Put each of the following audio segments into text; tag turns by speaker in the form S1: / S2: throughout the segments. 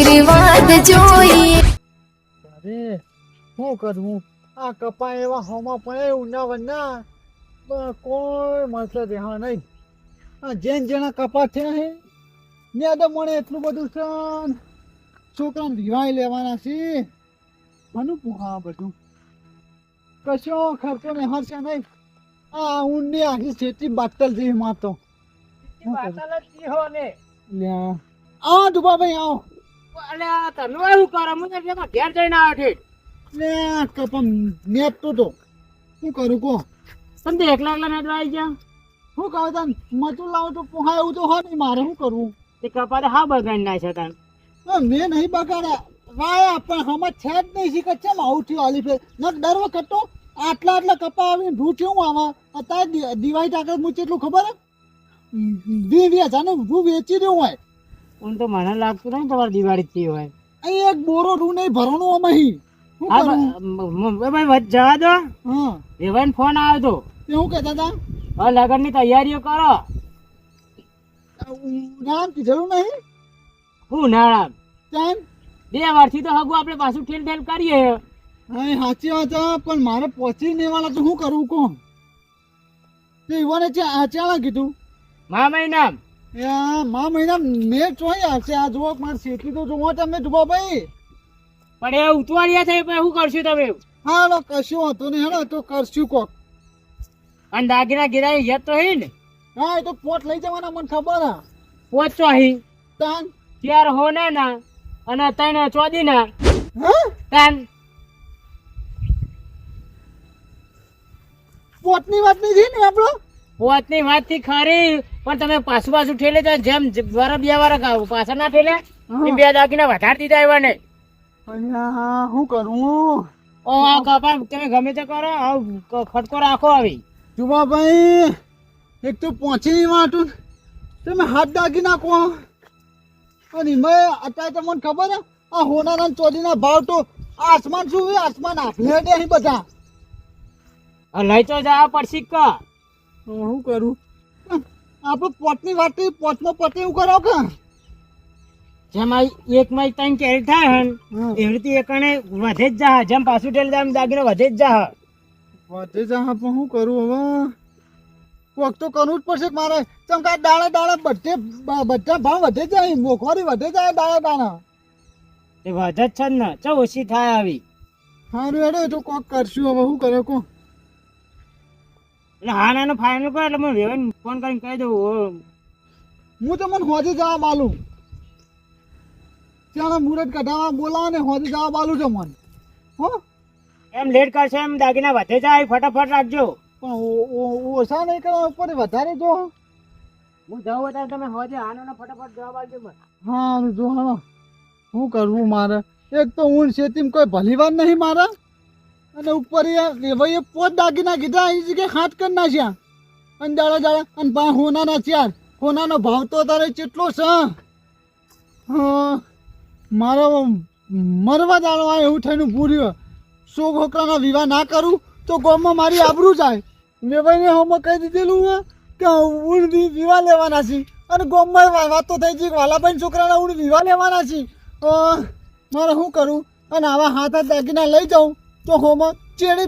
S1: આશીર્વાદ જોઈએ.
S2: અરે શું કરવું આ કપા એવા હોમા પડે ઉના વના કોઈ મળશે દેહા નહીં. આ જેન જેના કપા છે ને ને તો મને એટલું બધું છે ને છોકરાને વિવાહ લેવાના છે. મને પૂહા બધું. કશો ખર્ચો ને હરશે નહીં. આ ઊંડી આખી છેટી બાતલ જેવી માતો. લ્યા. આવો. દુબાભાઈ આવો લે કપા નેટ તો તો શું કરું કો શું કહું તને મચું લાવો તો પોહા એવું તો હોય નહીં મારે શું કરવું? હા, મેં નહીં બગાડ્યા. વાયા પણ હમણાં છે જ નહીં શીખે છે આવું થયું આલી ફેર. નક દર વખત તો આટલા આટલા કપા આવીને ભૂઠ્યું હું આવા અત્યારે દિવાળી ટાકર હું એટલું ખબર વી વી હજારનું વેચી દઉં હોય
S3: તો મને લાગતું નહીં તમારે દિવાળી થી હોય.
S2: અહીં એક બોરો રૂ નહીં ભરવાનું
S3: મ- ભાઈ જવા દો.
S2: હા.
S3: ફોન આવ્યો તો
S2: હું કહેતા હતા?
S3: હવે લગનની તૈયારીઓ કરો.
S2: નામ કીધેલું નહીં?
S3: હું નાણા
S2: ત્યાં
S3: બે વર્ષથી તો હગું આપણે પાછું ઠેલ ઠેલ કરીએ.
S2: હા સાચી વાત પણ મારે પહોંચી નહીં વાળા તો શું કરવું કોણ? તે યુવાને ચાલા કીધું.
S3: મા મહિના
S2: આ મા મહિના મેં ચોઈ આવશે. આ જુઓ મારે શેઠી તો જુઓ તમે જુઓ ભાઈ.
S3: પણ એ ઉતવાળિયા થઈ પણ શું કરશું તમે?
S2: હા લો કશું હતું નહીં હેડો તો કરશું કોક.
S3: અને દાગીના ગીરા યત તો હી ને?
S2: હા એ તો પોટ લઈ જવાના મને ખબર હા.
S3: પોચો હી.
S2: તાન.
S3: ચાર હોના ના અને તને ચોદી ના.
S2: હા?
S3: તાન.
S2: પોટની વાત નહીં છે ને આપણો?
S3: પોટની વાતથી ખરી. પણ તમે પાછું પાછું ઠેલે તો જેમ વાર બે વાર પાછા ના ઠેલે? બે દાગીના વધારી દીધા એવા ને
S2: શું કરું?
S3: ઓ આ કપા તમે ગમે તે કરો આ ખટકો રાખો આવી.
S2: જુમા ભાઈ એક તો પહોંચી વાટું તમે હાથ દાગી નાખો અને મેં અત્યારે તો મને ખબર હે આ હોનાના ચોરીના ભાવ તો આસમાન શું આસમાન આફલે બધા.
S3: આ લઈ તો જા પડશી કા
S2: હું કરું? આપણે પોટની વાત પોટમાં પતે એવું કરો કે?
S3: જેમાં એક માં ત્રણ કેરી થાય હન એવી રીતે એકને વધે જ જા જેમ પાછું ઠેલે તેમ દાગીને વધે જ જા.
S2: વધે જા પણ હું કરું હવે? કોક તો કરવું જ પડશે મારે? ચમ કે દાડા દાડા બધે બધા ભાવ વધે જાય મોખવારી વધે જાય દાડા દાડા.
S3: એ વધે જ છે ને ચો ઓછી થાય આવી.
S2: સારું હેડો તો કોક કરશું હવે શું કરે કો
S3: એટલે હા નાનો ફાઇનલ કરો એટલે મને વેવાઈને ફોન કરીને કહી દઉં
S2: હું તો મને હોજી જવા બાલું ત્યાં મુરત કઢાવા બોલાવો ને હોજી જવા બાલું છે મને. હો?
S3: એમ લેટ કરશે એમ દાગીના વધે જાય ફટાફટ રાખજો.
S2: પણ ઓછા નહીં કરવા ઉપર વધારે જો.
S3: હું જાઉં અત્યારે તમે હોજે આનો ફટાફટ જવાબ આપજો મને.
S2: હા જો હા શું કરવું મારે? એક તો હું શેતી કોઈ ભલીવાર નહીં મારે? અને ઉપર એ ભાઈ એ પોત દાગીના કીધા એ જગ્યાએ હાથ કરી નાખ્યા. અને દાડા દાડા, અને પા હોનાના ચાર. હોનાનો ભાવ તો તારે કેટલો છે? મારો મરવા દાડો આ એવું થઈને પૂર્યું સો છોકરાના વિવાહ ના કરું, તો ગામમાં મારી આબરૂ જાય. મેં ભાઈને હમણાં કહી દીધેલું કે હું વિવાહ લેવાના છે. અને ગામમાં વાત તો થઈ છે વાલાભાઈ છોકરાના હું વિવાહ લેવાના છે. મારે શું કરું? અને આવા હાથ હાથ દાગીના લઈ જાઉં. તો હોમાં ચેડે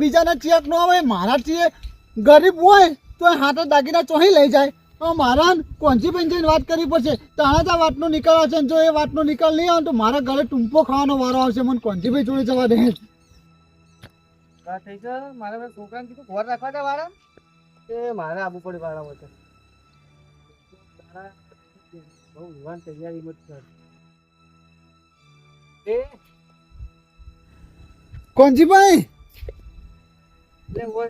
S2: બીજાના ચેક ન આવે મારા ચીએ ગરીબ હોય, તો હાથ દાગીના ચોહી લઈ જાય. મારા કોંજી પંચાઈને વાત કરવી પડશે. તાણા આ વાતનો નિકાલ આવશે જો એ વાતનો નિકાલ નહીં આવે તો મારા ઘરે ટૂંપો ખાવાનો વારો આવશે. મને કોંજીભાઈ જોડે જવા દે.
S3: થઈ તમે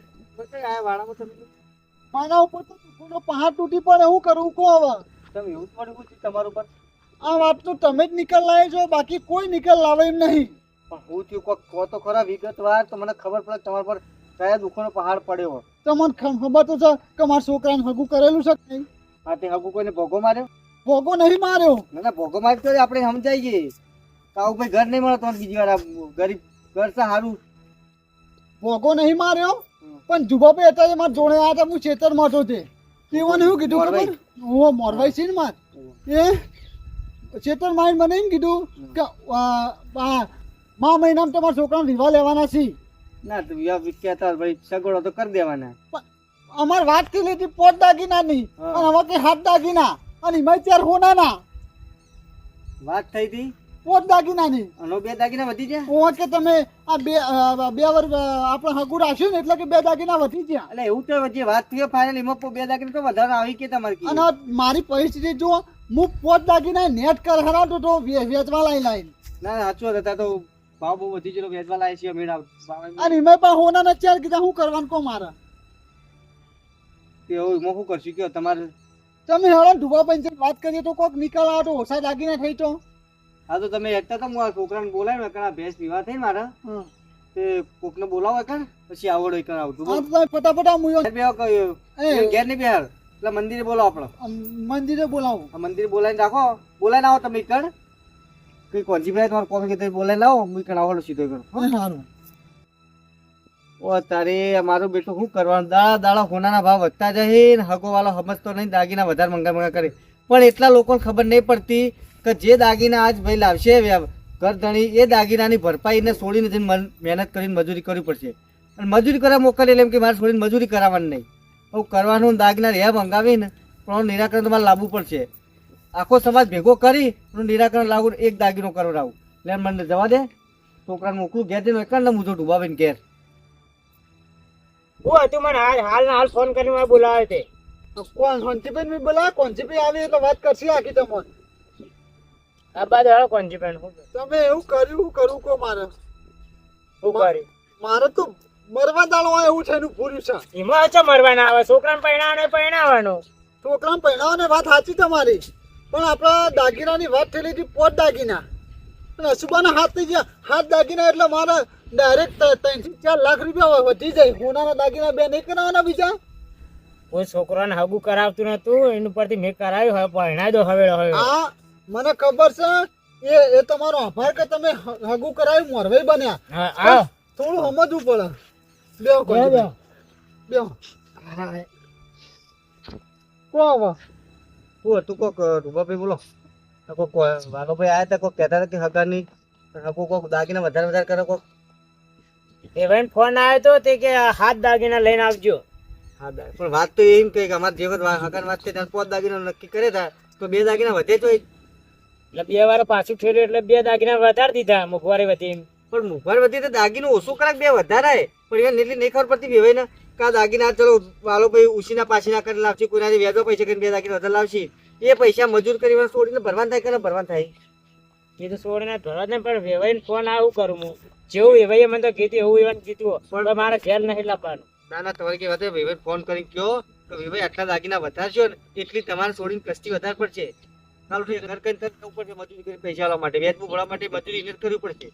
S2: મારા ઉપર તો ટૂંકોનો પહાડ તૂટી પડે હું કરું કહો હવે
S3: તમે એવું જ પડ્યું છે તમારું પર
S2: આ વાત તો તમે જ નિકાલ લાવે છો બાકી કોઈ નિકાલ લાવે એમ નહીં.
S3: પણ હું થયું કોક કહો તો ખરા વિગતવાર તો મને ખબર પડે કે તમારા પર કયા દુઃખોનો પહાડ પડ્યો
S2: તો મને ખબર તો છે કે મારા છોકરાને હગું કરેલું છે કે નહીં.
S3: આ તે હગું કોઈને ભોગો માર્યો?
S2: ભોગો નહીં માર્યો.
S3: ના ભોગો માર્યો તો આપણે સમજાઈએ કે આવું ભાઈ ઘર નહીં મળે તો બીજી વાર ગરીબ ઘર છે સારું
S2: ભોગો નહીં માર્યો? પણ જુબાભાઈ અત્યારે મારા જોડે આવ્યા હતા હું ખેતરમાં હતો તે. તેઓને શું કીધું. ખબર હું મોરવાઈ છે ને માર? એ? ચેતન માઇન મને એમ કીધું કે મા મહિનામાં તમારા છોકરાને વિવાહ લેવાના છે.
S4: ના તો વિવાહ કહેતા ભાઈ સગવડો તો કરી દેવાના.
S2: અમાર વાત કરી લીધી પોત દાગીના
S4: ની
S2: અને કે હાથ દાગીના અને એમાં ચાર હોનાના
S4: વાત થઈ હતી?
S2: પોત દાગીનાની.
S4: અને બે દાગીના વધી ગયા?
S2: પોત કે તમે આ બે બે વર આપણે હગું રાખ્યું ને એટલે કે બે દાગીના વધી ગયા.
S4: એટલે એવું તો જે વાત થઈ ફાઇનલ એમાં બે દાગીના તો વધારે આવી કે તમારે
S2: અને મારી પરિસ્થિતિ જો હું પોત દાગીના નેટ કર હરાવતો તો વેચવા લાઈ લાઈ
S4: ના ના સાચું હતા તો ભાવ બહુ વધી ગયો વેચવા લાવે છે મેળા
S2: અને એમાં પણ હોના ચાર કીધા શું કરવાનું કો મારે?
S4: એવું એમાં શું કરશું? કયો તમારે
S2: તમે હવે ધુબા પંચાયત વાત કરીએ તો કોઈક નિકાલ આવતો ઓછા દાગીના થઈ તો.
S4: હા તો તમે એકતા તો હું છોકરાને બોલાવ્યો કારણ આ ભેંસ પીવા થઈ મારા? તે કોકને બોલાવો કર પછી આવડો કર આવતું
S2: ફટાફટ આ મુયો
S4: બે
S2: કયો
S4: ઘેર નહીં બેહાર એટલે મંદિરે બોલાવો આપણે
S2: મંદિરે બોલાવો.
S4: આ મંદિરે બોલાવીને રાખો. બોલાવીને આવો તમે કર કઈ કોંજીભાઈ તમારે કોમ કે બોલાવીને લાવો હું કણ આવડો સીધો કર
S2: સારું
S4: ઓ તારે અમારું બેટું શું કરવાનું? દાડા દાડા હોનાના ભાવ વધતા જાય ને હગો વાળો સમજતો નહીં દાગીના વધારે મંગા મંગા કરે. પણ એટલા લોકોને ખબર નહીં પડતી કે જે દાગીના આજ ભાઈ લાવશે ઘર ધણી એ દાગીનાની ભરપાઈને છોડીને જઈને મન- મહેનત કરીને મજૂરી કરવી પડશે. અને મજૂરી કરવા મોકલે એટલે એમ કે મારે છોડીને મજૂરી કરાવવાની નહીં. હું કરવાનું દાગીના રહ્યા મંગાવીને પણ નિરાકરણ તમારે લાવવું પડશે. આખો સમાજ ભેગો કરી હું નિરાકરણ લાવવું એક દાગીનો કરાવું. એટલે મને જવા દે. છોકરાને મોકલું ઘેર જઈને એકણ હું મૂજો ડૂબાવીને ઘેર.
S3: હું હતું મને હાલ હાલ હાલ ફોન કરીને મને બોલાવે તે.
S2: કોણ? કોંચીભાઈ ને બોલા કોંચીભાઈ આવે એટલે વાત કરશે આખી તમને
S3: આ બાદ હાલો કોણજી પેન હું
S2: તમે એવું કર્યું હું કરું કો મારે.
S3: હું કરી.
S2: મારે તો મરવા દાળો એવું છે એનું પૂર્યું છે.
S3: એમાં છે મરવાના આવે? છોકરાને પરણાવવાનો પરણાવવાનો.
S2: છોકરાને પહેણાવને વાત સાચી તમારી. પણ આપણા દાગીનાની વાત થઈ હતી પોત દાગીના. અને અશુબાના હાથ થઈ ગયા હાથ દાગીના એટલે મારે ડાયરેક્ટ ત્રણથી ચાર લાખ રૂપિયા વધી જાય. હોનાના દાગીના બે નહીં કરાવવાના બીજા?
S3: કોઈ છોકરાને હગું કરાવતું નતું એની પરથી મેં કરાવ્યું હવે પરણાવી દો હવે હવે
S2: આ મને ખબર છે એ એ તમારો આભાર કે તમે હગુ કરાવી મોરવાઈ બન્યા. થોડું સમજવું પડે. બેહો કોઈ
S3: બેહો.
S2: બેહો. કો આવો?
S4: કો હતું કોક રૂપાભાઈ બોલો. કોક વાઘોભાઈ આયા હતા કોક કહેતા હતા કે હગાની હગો કોક દાગીના વધારે વધારે કરે કોક.
S3: એ ભાઈ ફોન આવ્યો તો તે કે હાથ દાગીના લઈને આવજો.
S4: પણ વાત તો એમ કે અમારે જે વખત વાત ત્યારે પાંચ દાગીના નક્કી કરે હતા તો બે દાગીના વધે તો
S3: એટલે બે વાર પાછું ફેર્યું એટલે બે દાગીના વધારી દીધા મુખવારી વધી
S4: પણ મુખવાર વધી તો દાગીનું ઓછું કરાક બે વધારે પણ એને એટલી નહીં ખબર પડતી ભેવાય ને કા દાગીના ચલો વાલો ભાઈ ઉછીના પાછીના કરી લાવશે કોઈના વ્યાજો પૈસા કરીને બે દાગીના વધારે લાવશે. એ પૈસા મજૂર કરી છોડીને ભરવાન થાય કે ભરવાન થાય?
S3: એ તો છોડીને ભરવા ને પણ વેવાઈને ફોન આવું કરું હું. જેવું વેવાઈએ મને તો કીધું એવું એવાનું કીધું પણ મારે ઘેર નહીં લાવવાનું.
S4: ના ના તમારે કે તો વેવાઈ ફોન કરી કહો કે વેવાઈ આટલા દાગીના વધારશો ને એટલી તમારે છોડીને કસ્તી વધારે પડશે. ચાલો ઠીક ઘર કઈ થતું પડશે મજૂરી કરી પૈસા લાવવા માટે. વ્યાજ ભરવા માટે મજૂરી એને કરવી પડશે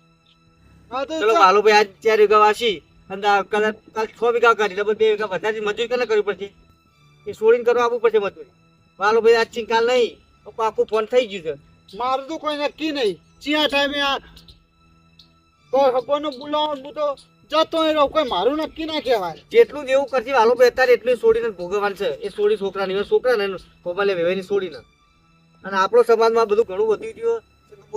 S4: ચલો હાલો ભાઈ આજ ચાર વીઘા વાસી અને કદાચ કાલ છ વીઘા કરી ડબલ બે વીઘા વધારે મજૂરી કરે કરવી પડશે એ છોડીને કરવા આવવું પડશે મજૂરી. વાલુભાઈ આજ ચીન કાલ નહીં તો પાકું ફોન થઈ ગયું છે.
S2: મારું તો કોઈ નક્કી નહીં. ચિયા ટાઈમે આ કોઈ હકોનો બોલાવો હું તો જતો એ કોઈ મારું નક્કી ના કહેવાય.
S4: જેટલું જેવું કરશે વાલુભાઈ અત્યારે એટલું છોડીને ભોગવવાનું છે. એ છોડી છોકરાની એ છોકરાને કોમાલે વેવાઈની છોડીને અને આપણો સમાજમાં બધું ઘણું વધી ગયું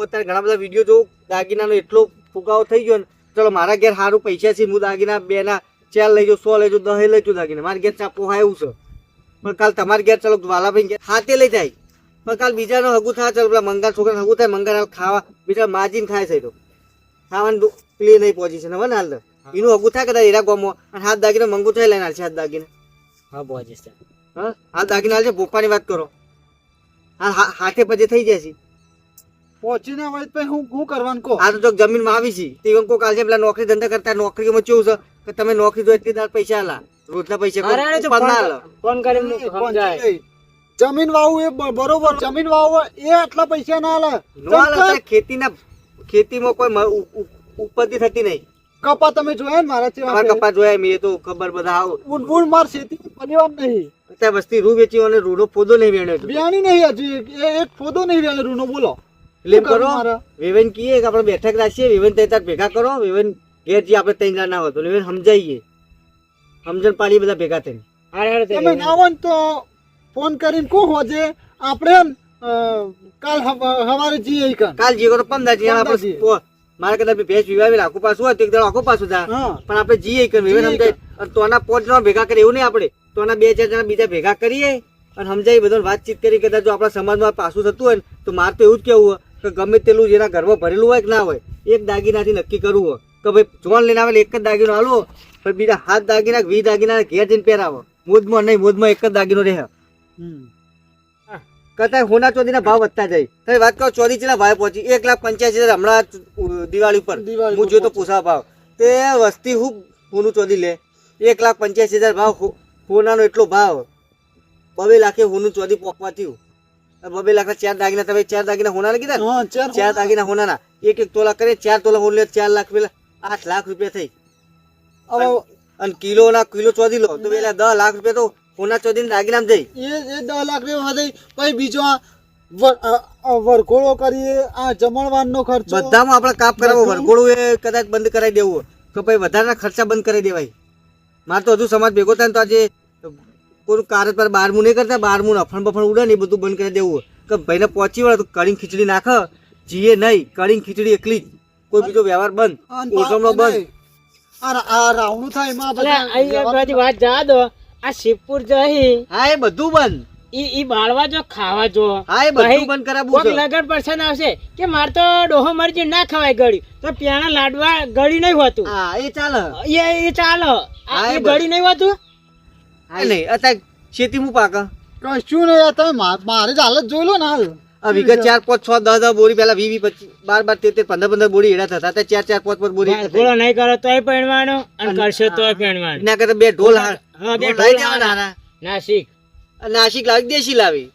S4: અત્યારે ઘણા બધા વીડિયો જોઉં દાગીનાનો એટલો ફુગાવો થઈ ગયો ને. ચલો મારા ઘેર સારું પૈસા છે હું દાગીના બેના ચાર લઈ જાઉં સો લઈ જાઉં દહે લઈ જાઉં દાગીના. મારા ઘેર ચાપો હા એવું છે. પણ કાલ તમારા ઘેર ચલો વાલાભાઈ ઘેર હાથે લઈ જાય. પણ કાલ બીજાનો હગું થાય ચાલો પેલા મંગા છોકરાને હગું થાય મંગા ખાવા બીજા માજીને ખાય છે તો. ખાવાનું પેલી નહીં પહોંચી હવે ને હાલ તો. એનું હગું થાય કદાચ એરા ગોમો અને હાથ દાગીને મંગું થાય લઈને હાલશે હાથ દાગીને.
S3: હા પહોંચીશ
S4: હા હાથ દાગીને હાલશે ભોપાની વાત કરો. હાથે પછી થઈ જશે
S2: પહોંચી ના હોય તો પછી હું શું કરવાનું કહો?
S4: આ તો જો જમીનમાં આવી છે. તે એમ કાલ છે પેલા નોકરી ધંધા કરતા નોકરીમાં કેવું છે? કે તમે નોકરી જો એટલી દાર પૈસા આલા. રોજના પૈસા
S3: ફોન- ફોન કરીને સમજાય.
S2: જમીન વાવું એ બરોબર જમીન વાવું એ આટલા પૈસા ના
S4: આલે. ખેતીના ખેતીમાં કોઈ મ- ઉ- ઉ- ઉત્પત્તિ થતી નહીં.
S2: કપા તમે જોયા ને મારા ચેવા
S4: કપા જોયા મેં તો ખબર બધા આવ
S2: ઊંડ ઊંડ માર ખેતી પરિવાર નહીં.
S4: તે વસ્તી રૂ વેચી અને રૂડો ફોદો નહીં વેણ્યો.
S2: બિયાણી નહીં હજી એક ફોદો નહીં વેલે રૂનો બોલો. શું કરું?
S4: વેવન કહીએ કે આપણે બેઠક રાખીએ વેવન તૈ તક ભેગા કરો વેવન ઘેર જે આપણે તૈયાર ના હોય તો વેવન સમજાઈએ. સમજણ પાડી બધા ભેગા થઈને.
S3: અરે અરે
S2: તમે ના હોય ને તો ફોન કરીને કો હોજે? આપણે એમ, કાલ હવારે જઈએ
S4: કાલ. જીએ તો પંદર જઈએ આપણે
S2: જઈએ.
S4: મારે કદાચ ભેંસ વિવાવી આખું પાછું હોય તો એક દાડો આખું પાછું
S2: થાય
S4: પણ આપણે જઈએ કે વિવેન સમજાય. તોના પોચ જણા ભેગા કરીએ એવું નહીં આપણે. તોના બે ચાર જણા બીજા ભેગા કરીએ. અને સમજાય બધાને વાતચીત કરી કદાચ જો આપણા સમાજમાં પાછું થતું હોય ને તો મારે તો એવું જ કેવું હોય કે ગમે તેલું જેના ઘરમાં ભરેલું હોય કે ના હોય એક દાગીનાથી નક્કી કરવું હોય. કે ભાઈ જોન લઈને આવેલ એક જ દાગીનો હાલો પછી બીજા હાથ દાગીના વી દાગીના ઘેર જઈને પહેરાવો. મોજમાં નહીં મોજમાં એક જ દાગીનો રહે.
S2: હમ.
S4: કદાચ હોના ચોદીના ભાવ વધતા જાય. તમે વાત કરો ચોરી ચેલા ભાવ પહોંચી એક લાખ પંચ્યાસી હજાર હમણાં દિવાળી પર હું જોયો તો પૂછા ભાવ. તે વસ્તી હું હોનું ચોદી લે. એક લાખ પંચ્યાસી હજાર ભાવ હોનાનો એટલો ભાવ. બબે લાખે હોનું ચોધી પોકવા થયું બબે લાખ ચાર દાગીના તમે ચાર દાગીના હોના કીધા
S2: ચાર
S4: ચાર દાગીના હોનાના. એક એક તોલા કરે ચાર તોલા હોન લે ચાર લાખ પેલા આઠ લાખ રૂપિયા થઈ. અને કિલો ના કિલો ચોધી લો તો પેલા દસ લાખ રૂપિયા તો હોના ચોદી દાગીનામાં જઈ
S2: એ એ દસ લાખ રૂપિયા થઈ. પછી બીજો આ વરઘોડો કરીએ આ જમણવારનો ખર્ચો.
S4: બધામાં આપણે કાપ કરાવો? વરઘોડું એ કદાચ બંધ કરાવી દેવું. તો પછી વધારાના ખર્ચા બંધ કરાવી દેવાય. મારે તો હજુ સમાજ ભેગો થાય તો આજે કોઈ કારજ પર બારમું નહીં કરતા બારમું અફણ બફણ ઉડે ને એ બધું બંધ કરી દેવું કે ભાઈને પહોંચી વળે તો કઢી ખીચડી નાખ જીએ નહીં કઢી ખીચડી એકલી જ. કોઈ બીજો વ્યવહાર બંધ.
S2: અને
S4: બંધ.
S2: આ રા- આ રાવણું થાય એમાં
S3: વાત જા દો આ શિવપુર જઈ
S4: હા એ બધું બંધ.
S3: ઈ ઈ બાળવા જો ખાવા જો.
S4: હા એ બધું બંધ કરાવવું
S3: કોક લગન પર્સન આવશે કે માર તો ડોહો મરજી ના ખવાય ગળી. તો પ્યાણા લાડવા ગળી નહીં હોતું.
S4: હા એ ચાલે.
S3: એ એ ચાલો. આ ગળી નહીં હોતું?
S4: હા નહીં. અત્યારે ખેતી મુ પાક?
S2: કશું નહીં તમે મારે જ હાલત જોઈ લો ને હાલ.
S4: વિગત ચાર પાંચ છ દસ દસ બોરી પેલા વી વી પચીસ બાર બાર તેર પંદર પંદર બોરી એડા થતા ચાર ચાર પાંચ પાંચ બોરી
S3: નહીં કરો તોય પહેણવાનો અને કરશો તોય પહેણવાનો
S4: એના કરતા બે ઢોલ હાર
S3: બે હારા. ના.
S4: અને નાસિક લાવી દેશી લાવી.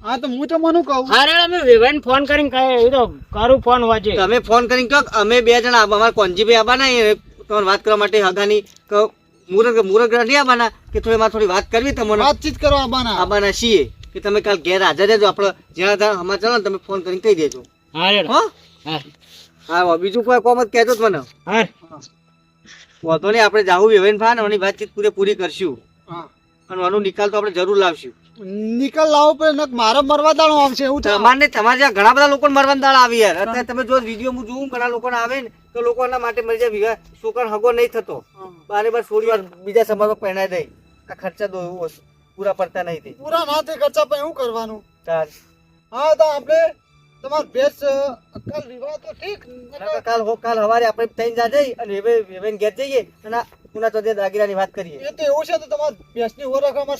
S2: હા તો હું તો મનું કહું.
S3: અરે અમે વિવેન ફોન કરીને કહે તો કરું ફોન વાજે
S4: તમે ફોન કરીને કહો અમે બે જણા અમારા કોંજીભાઈ આવવાના તમને વાત કરવા માટે હગાની કહો મુરત મુરત નહીં આવવાના કે થોડી મારે થોડી વાત કરવી તમને
S2: વાતચીત કરવા આવવાના
S4: આવવાના છીએ. કે તમે કાલ ઘેર હાજર રહેજો. આપણે જ્યાં ત્યાં સમાચાર ને તમે ફોન કરીને કહી દેજો. હા
S3: હા?
S4: બીજું કોઈ કોમ જ કહેજો મને.
S3: હાર
S4: વાંધો નહીં આપણે જાવું વેવેન ફાન અને વાતચીત પૂરેપૂરી કરશું. અને આનો નિકાલ તો આપણે જરૂર લાવશું.
S2: નિકાલ લાવો પણ નક મારે મરવા દાણો આવશે એવું
S4: તમારે ને તમારે જ્યાં ઘણા બધા લોકો મરવા દાળ આવી યાર. અત્યારે તમે જો વીડિયો હું જોઉં ઘણા લોકોને આવે ને તો લોકોના માટે મરી જાય. વિવાહ છોકરા હગો નહીં થતો. બારે બાર વાર બીજા સમાજમાં પહેરાય દઈ આ ખર્ચા તો પૂરા પડતા નહીં તે.
S2: પૂરા ના થઈ ખર્ચા પછી શું કરવાનું?
S4: તાર.
S2: હા તો આપણે તમાર બેસ કાલ વિવાહ તો ઠીક.
S4: કાલ હો- કાલ હવારે આપણે થઈને જા જઈ અને હવે હવે ઘેર જઈએ અને પુના ચોથે દાગીરાની વાત કરીએ.
S2: એ તો એવું છે તો તમાર બેસની ઓળખ અમાર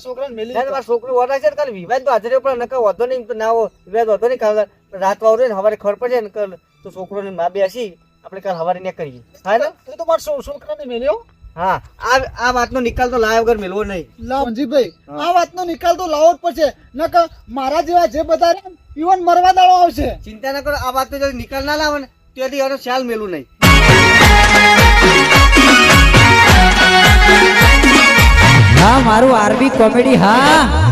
S2: છોકરાને મેલી
S4: ના, તમારો છોકરો ઓર્ડર છે કાલ વિવાહ તો હાજર પણ નકા વધો નહીં તો ના હો વિવાહ વધો નહીં કાલ રાત વાળું રહે ને હવારે ખબર પડે ને કાલ તો છોકરોને મા બેસી આપણે કાલ હવારે ને કરીએ. હા ને?
S2: તો મારા છોકરાને મેલ્યો?
S4: હા આ આ વાતનો નિકાલ તો લાયા વગર મેળવો નહીં.
S2: લાવજીભાઈ આ વાતનો નિકાલ તો લાવવો જ પડશે. નકર મારા જેવા જે બધા ઈવન મરવા દાડો આવશે.
S4: ચિંતા ન કરો આ વાતનો જો નિકાલ ના લાવે ને ત્યાંથી એનો ખ્યાલ મેલું નહીં.
S5: હા મારું આરબી કોમેડી હા.